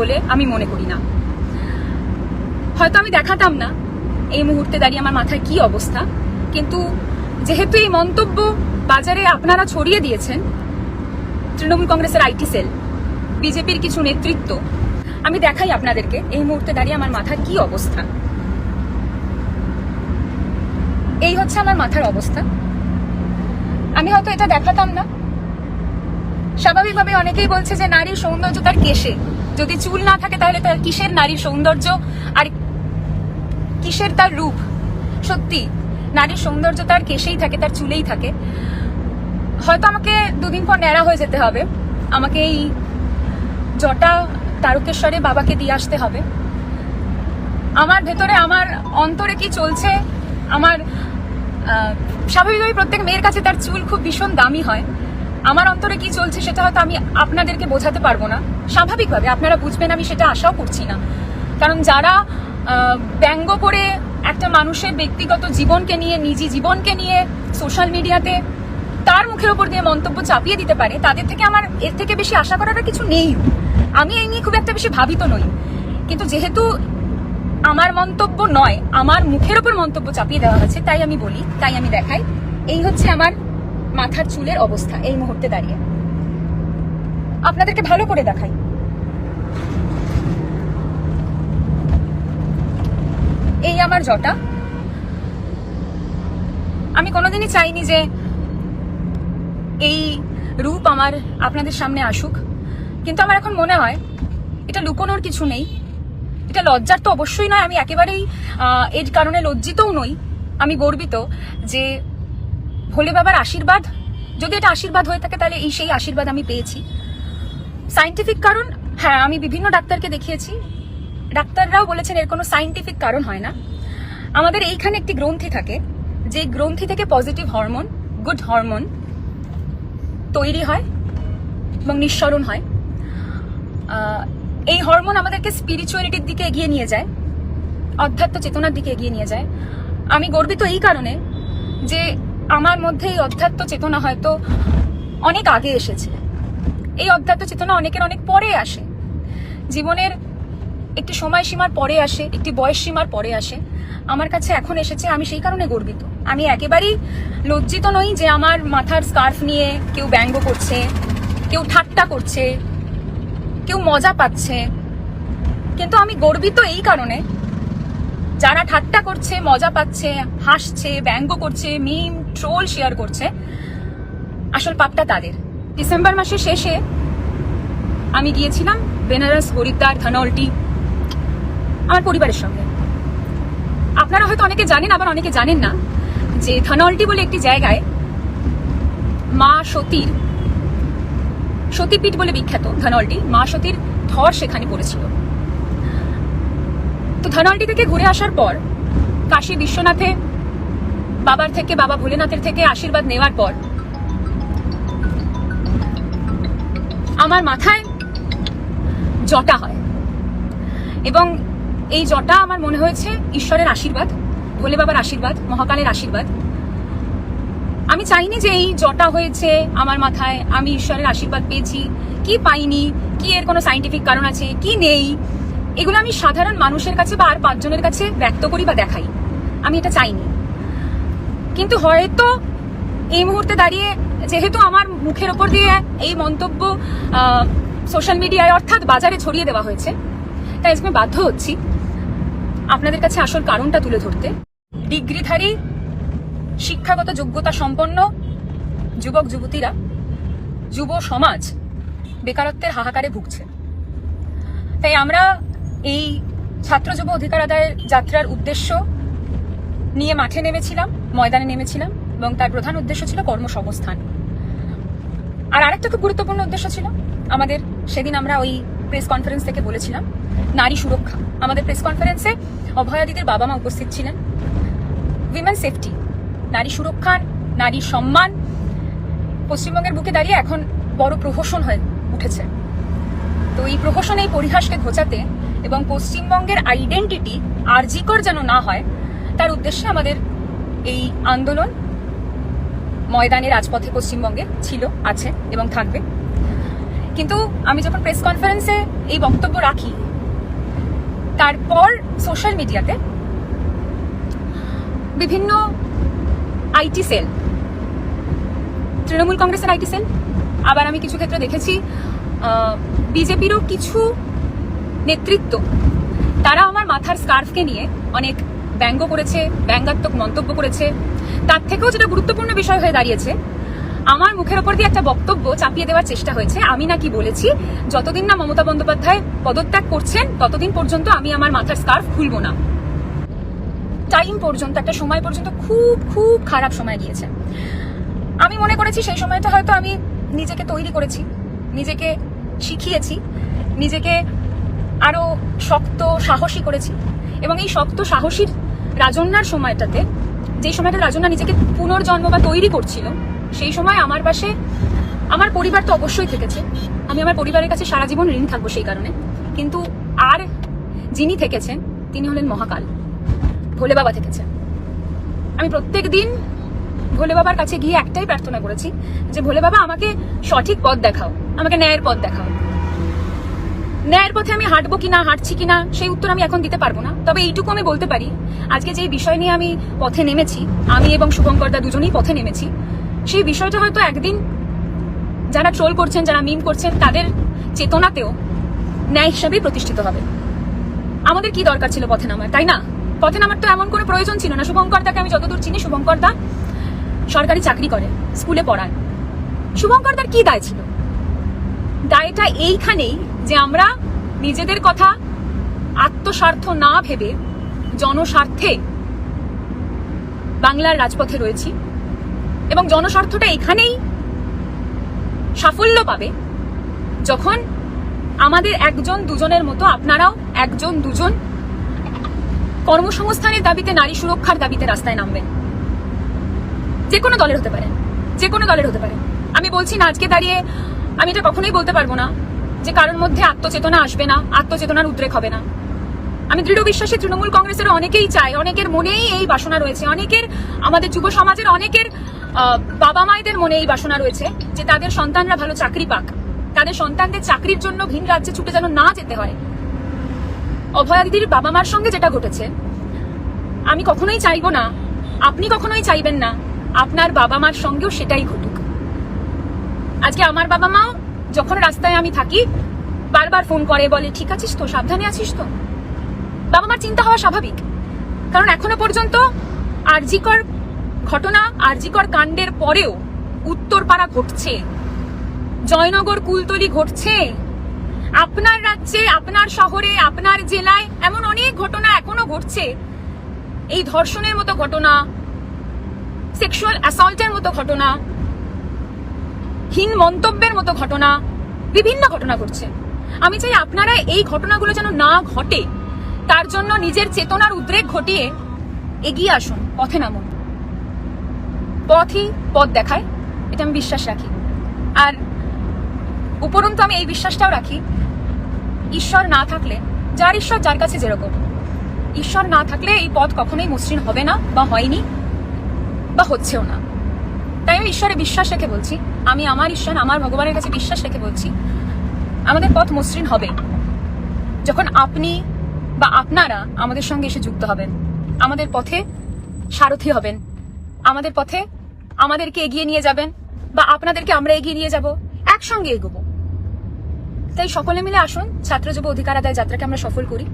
বলে আমি মনে করি না। হয়তো আমি দেখাতাম না এই মুহূর্তে দাঁড়িয়ে আমার মাথায় কি অবস্থা, কিন্তু যেহেতু এই মন্তব্য বাজারে আপনারা ছড়িয়ে দিয়েছেন, তৃণমূল কংগ্রেসের আইটি সেল, বিজেপির কিছু নেতৃত্ব, আমি দেখাই আপনাদেরকে এই মুহূর্তে দাঁড়িয়ে আমার মাথার কি অবস্থা। এই হচ্ছে আমার মাথার অবস্থা। আমি হয়তো এটা দেখাতাম না। স্বাভাবিকভাবে অনেকেই বলছে যে নারীর সৌন্দর্য তার কেশে। যদি চুল না থাকে তাহলে তার কিসের নারীর সৌন্দর্য? আর কিসের তার রূপ? সত্যি, নারীর সৌন্দর্য তার কেশেই থাকে, তার চুলেই থাকে। হয়তো আমাকে দুদিন পর ন্যাড়া হয়ে যেতে হবে। আমাকে এই জটা তারকেশ্বরে বাবাকে দিয়ে আসতে হবে। আমার ভেতরে আমার অন্তরে কি চলছে? আমার স্বাভাবিকভাবে প্রত্যেক মেয়ের কাছে তার চুল খুব ভীষণ দামি হয়। আমার অন্তরে কি চলছে সেটা হয়তো আমি আপনাদেরকে বোঝাতে পারব না। স্বাভাবিকভাবে আপনারা বুঝবেন, আমি সেটা আশাও করছি না। কারণ যারা ব্যঙ্গ করে একটা মানুষের ব্যক্তিগত জীবনকে নিয়ে, নিজি জীবনকে নিয়ে সোশ্যাল মিডিয়াতে তার মুখের উপর দিয়ে মন্তব্য চাপিয়ে দিতে পারে, তাদের থেকে আমার, এর থেকে বেশি আশা করার কিছু নেই। আমি এই নিয়ে খুব একটা বেশি ভাবিত নই। কিন্তু যেহেতু আমার মন্তব্য নয়, আমার মুখের উপর মন্তব্য চাপিয়ে দেওয়া হয়েছে, তাই আমি বলি, তাই আমি দেখাই। এই হচ্ছে আমার মাথার চুলের অবস্থা এই মুহূর্তে দাঁড়িয়ে। আপনাদেরকে ভালো করে দেখাই। এই আমার জটা। আমি কোনোদিনই চাইনি যে এই রূপ আমার আপনাদের সামনে আসুক। কিন্তু আমার এখন মনে হয় এটা লুকোনোর কিছু নেই। এটা লজ্জার তো অবশ্যই নয়। আমি একেবারেই এর কারণে লজ্জিতও নই। আমি গর্বিত যে ভোলে বাবার আশীর্বাদ? যদি এটা আশীর্বাদ হয়ে থাকে, তাহলে এই সেই আশীর্বাদ আমি পেয়েছি। সাইন্টিফিক কারণ হ্যাঁ আমি বিভিন্ন ডাক্তারকে দেখিয়েছি। ডাক্তাররাও বলেছেন এর কোনো সাইন্টিফিক কারণ হয় না। আমাদের এইখানে একটি গ্রন্থি থাকে, যে গ্রন্থি থেকে পজিটিভ হরমোন গুড হরমোন তৈরি হয় এবং নিঃসরণ হয়। এই হরমোন আমাদেরকে স্পিরিচুয়ালিটির দিকে এগিয়ে নিয়ে যায়, অধ্যাত্ম চেতনার দিকে এগিয়ে নিয়ে যায়। আমি গর্বিত এই কারণে যে আমার মধ্যে এই অধ্যাত্ম চেতনা হয়তো অনেক আগে এসেছে। এই অধ্যাত্ম চেতনা অনেকের অনেক পরে আসে। জীবনের একটি সময়সীমার পরে আসে, একটি বয়স সীমার পরে আসে। আমার কাছে এখন এসেছে, আমি সেই কারণে গর্বিত। আমি একেবারেই লজ্জিত নই যে আমার মাথার স্কার্ফ নিয়ে কেউ ব্যঙ্গ করছে, কেউ ঠাট্টা করছে, কেউ মজা পাচ্ছে। কিন্তু আমি গর্বিত এই কারণে যারা ঠাট্টা করছে, মজা পাচ্ছে, হাসছে, ব্যঙ্গ করছে মিম ট্রোল শেয়ার করছে, আসল পাপটা তাদের। ডিসেম্বর মাসের শেষে আমি গিয়েছিলাম বেনারস হরিদ্বার ধনৌল্টি আমার পরিবারের সঙ্গে। আপনারা হয়তো অনেকে জানেন, আবার অনেকে জানেন না, যে ধনৌল্টি বলে একটি জায়গায় মা সতীর, সতীপীঠ বলে বিখ্যাত ধনৌল্টি, মা সতীর ধর সেখানে পড়েছিল। তো ধনৌল্টি থেকে ঘুরে আসার পর, কাশী বিশ্বনাথে, বাবার থেকে, বাবা ভোলেনাথের থেকে আশীর্বাদ নেওয়ার পর, আমার মাথায় জটা হয়। এবং এই জটা আমার মনে হয়েছে ঈশ্বরের আশীর্বাদ, ভোলে বাবার আশীর্বাদ, মহাকালের আশীর্বাদ। আমি চাইনি যে এই জটা হয়েছে আমার মাথায়, আমি ঈশ্বরের আশীর্বাদ পেয়েছি, কি পাইনি, কি এর কোনো সাইন্টিফিক কারণ আছে, কি নেই এগুলো আমি সাধারণ মানুষের কাছে বা আর পাঁচজনের কাছে ব্যক্ত করি বা দেখাই। আমি এটা চাইনি। কিন্তু হয়তো এই মুহূর্তে দাঁড়িয়ে যেহেতু আমার মুখের ওপর দিয়ে এই মন্তব্য সোশ্যাল মিডিয়ায় অর্থাৎ বাজারে ছড়িয়ে দেওয়া হয়েছে, তাই আমি বাধ্য হচ্ছি আপনাদের কাছে আসল কারণটা তুলে ধরতে। ডিগ্রিধারী, শিক্ষাগত যোগ্যতা সম্পন্ন যুবক, যুবতীরা, যুব সমাজ বেকারত্বের হাহাকারে ভুগছে। তাই আমরা এই ছাত্র যুব অধিকার আদায়ের যাত্রার উদ্দেশ্য নিয়ে মাঠে নেমেছিলাম, ময়দানে নেমেছিলাম, এবং তার প্রধান উদ্দেশ্য ছিল কর্মসংস্থান। আর আরেকটা খুব গুরুত্বপূর্ণ উদ্দেশ্য ছিল, আমাদের সেদিন আমরা ওই প্রেস কনফারেন্স থেকে বলেছিলাম, নারী সুরক্ষা। আমাদের প্রেস কনফারেন্সে অভয়াদিদের বাবা মা উপস্থিত ছিলেন। উইমেন সেফটি নারী সুরক্ষা নারীর সম্মান পশ্চিমবঙ্গের বুকে দাঁড়িয়ে এখন বড় প্রহসন হয়ে উঠেছে। তো এই প্রহসন, এই পরিহাসকে ঘোচাতে এবং পশ্চিমবঙ্গের আইডেন্টিটি আর্জিকর যেন না হয়, তার উদ্দেশ্যে আমাদের এই আন্দোলন ময়দানে রাজপথে পশ্চিমবঙ্গে ছিল, আছে এবং থাকবে। কিন্তু আমি যখন প্রেস কনফারেন্সে এই বক্তব্য রাখি, তারপর সোশ্যাল মিডিয়াতে বিভিন্ন আইটি সেল তৃণমূল কংগ্রেসের আইটি সেল আবার আমি কিছু ক্ষেত্রে দেখেছি বিজেপিরও কিছু নেতৃত্ব। তারা আমার মাথার স্কার্ফকে নিয়ে অনেক ব্যঙ্গ করেছে, ব্যঙ্গাত্মক মন্তব্য করেছে। তার থেকেও যেটা গুরুত্বপূর্ণ বিষয় হয়ে দাঁড়িয়েছে, আমার মুখের ওপর দিয়ে একটা বক্তব্য চাপিয়ে দেওয়ার চেষ্টা হয়েছে। আমি নাকি বলেছি, যতদিন না মমতা বন্দ্যোপাধ্যায় পদত্যাগ করছেন, ততদিন পর্যন্ত আমি আমার মাথার স্কার্ফ খুলবো না। টাইম পর্যন্ত, একটা সময় পর্যন্ত খুব খুব খারাপ সময় গিয়েছে। আমি মনে করেছি সেই সময়টা হয়তো আমি নিজেকে তৈরি করেছি, নিজেকে শিখিয়েছি, নিজেকে আরও শক্ত সাহসী করেছি। এবং এই শক্ত সাহসীর রাজন্যার সময়টাতে, যে সময়টা রাজন্যা নিজেকে পুনর্জন্ম বা তৈরি করছিল, সেই সময় আমার পাশে, আমার পরিবার তো অবশ্যই থেকেছে। আমি আমার পরিবারের কাছে সারা জীবন ঋণ থাকব সেই কারণে। কিন্তু আর যিনি থেকেছেন, তিনি হলেন মহাকাল। ভোলে বাবা থেকেছে। আমি প্রত্যেক দিন ভোলে বাবার কাছে গিয়ে একটাই প্রার্থনা করেছি যে, ভোলে বাবা, আমাকে সঠিক পথ দেখাও, আমাকে ন্যায়ের পথ দেখাও। ন্যায়ের পথে আমি হাঁটবো কিনা, হাঁটছি কিনা, সেই উত্তর আমি এখন দিতে পারব না। তবে এইটুকু আমি বলতে পারি, আজকে যে বিষয় নিয়ে আমি পথে নেমেছি, আমি এবং শুভঙ্কর দা দুজনেই পথে নেমেছি, সেই বিষয়টা হয়তো একদিন যারা ট্রোল করছেন, যারা মিম করছেন, তাদের চেতনাতেও ন্যায় হিসাবেই প্রতিষ্ঠিত হবে। আমাদের কি দরকার ছিল পথে নামার, তাই না? পথে নামার তো এমন কোনো প্রয়োজন ছিল না। শুভঙ্কর দাকে আমি যতদূর চিনি শুভঙ্কর দা সরকারি চাকরি করে, স্কুলে পড়ায়। শুভঙ্কর দার কি দায় ছিল? দায়টা এইখানেই যে আমরা নিজেদের কথা আত্মস্বার্থ না ভেবে জনস্বার্থে বাংলার রাজপথে রয়েছি এবং জনস্বার্থটা এখানেই সাফল্য পাবে যখন আমাদের একজন দুজনের মতো আপনারাও একজন দুজন কর্মসংস্থানের দাবিতে নারী সুরক্ষার দাবিতে রাস্তায় নামবেন। যে কোনো দলের হতে পারে। যে কোনো দলের হতে পারে। আমি বলছি না আজকে দাঁড়িয়ে আমি এটা কখনোই বলতে পারব না যে কারোর মধ্যে আত্মচেতনা আসবে না, আত্মচেতনার উদ্রেক হবে না। আমি দৃঢ় বিশ্বাসী তৃণমূল কংগ্রেসের অনেকেই চায় অনেকের মনেই এই বাসনা রয়েছে, অনেকের, আমাদের যুব সমাজের অনেকের বাবা মায়েদের মনে এই বাসনা রয়েছে যে তাদের সন্তানরা ভালো চাকরি পাক। তাদের সন্তানদের চাকরির জন্য ভিন রাজ্যে ছুটে যেন না যেতে হয়। অভয়া দিদির বাবা মার সঙ্গে যেটা ঘটেছে, আমি কখনোই চাইব না, আপনি কখনোই চাইবেন না, আপনার বাবা মার সঙ্গেও সেটাই ঘটুক। আজকে আমার বাবা মাও যখন রাস্তায় আমি থাকি, বারবার ফোন করে, বলে, ঠিক আছিস তো? সাবধানে আছিস তো? বাবা মার চিন্তা হওয়া স্বাভাবিক। কারণ এখনও পর্যন্ত আরজিকর ঘটনা, আরজিকর কাণ্ডের পরেও উত্তরপাড়া ঘটছে। জয়নগর কুলতলি ঘটছে। আপনার রাজ্যে, আপনার শহরে, আপনার জেলায় এমন অনেক ঘটনা এখনও ঘটছে। এই ধর্ষণের মতো ঘটনা সেক্সুয়াল অ্যাসল্টের মতো ঘটনা হীন মন্তব্যের মতো ঘটনা, বিভিন্ন ঘটনা ঘটছে। আমি চাই আপনারা এই ঘটনাগুলো যেন না ঘটে, তার জন্য নিজের চেতনার উদ্রেক ঘটিয়ে এগিয়ে আসুন, পথে নামুন। পথই পথ দেখায়, এটা আমি বিশ্বাস রাখি। আর উপরন্তু আমি এই বিশ্বাসটাও রাখি, ঈশ্বর না থাকলে, যার ঈশ্বর যার কাছে যেরকম, ঈশ্বর না থাকলে এই পথ কখনোই মসৃণ হবে না বা হয়নি বা হচ্ছেও না। তাই আমি ঈশ্বরে বিশ্বাস রেখে বলছি, আমি আমার ঈশ্বর, আমার ভগবানের কাছে বিশ্বাস রেখে বলছি, আমাদের পথ মসৃণ হবে। যখন আপনি বা আপনারা আমাদের সঙ্গে এসে যুক্ত হবেন, আমাদের পথে সারথি হবেন, আমাদের পথে আমাদেরকে এগিয়ে নিয়ে যাবেন বা আপনাদেরকে আমরা এগিয়ে নিয়ে যাব, একসঙ্গে এগোবো। তাই সকলে মিলে আসুন ছাত্র যুব অধিকার আদায় যাত্রাকে আমরা সফল করি।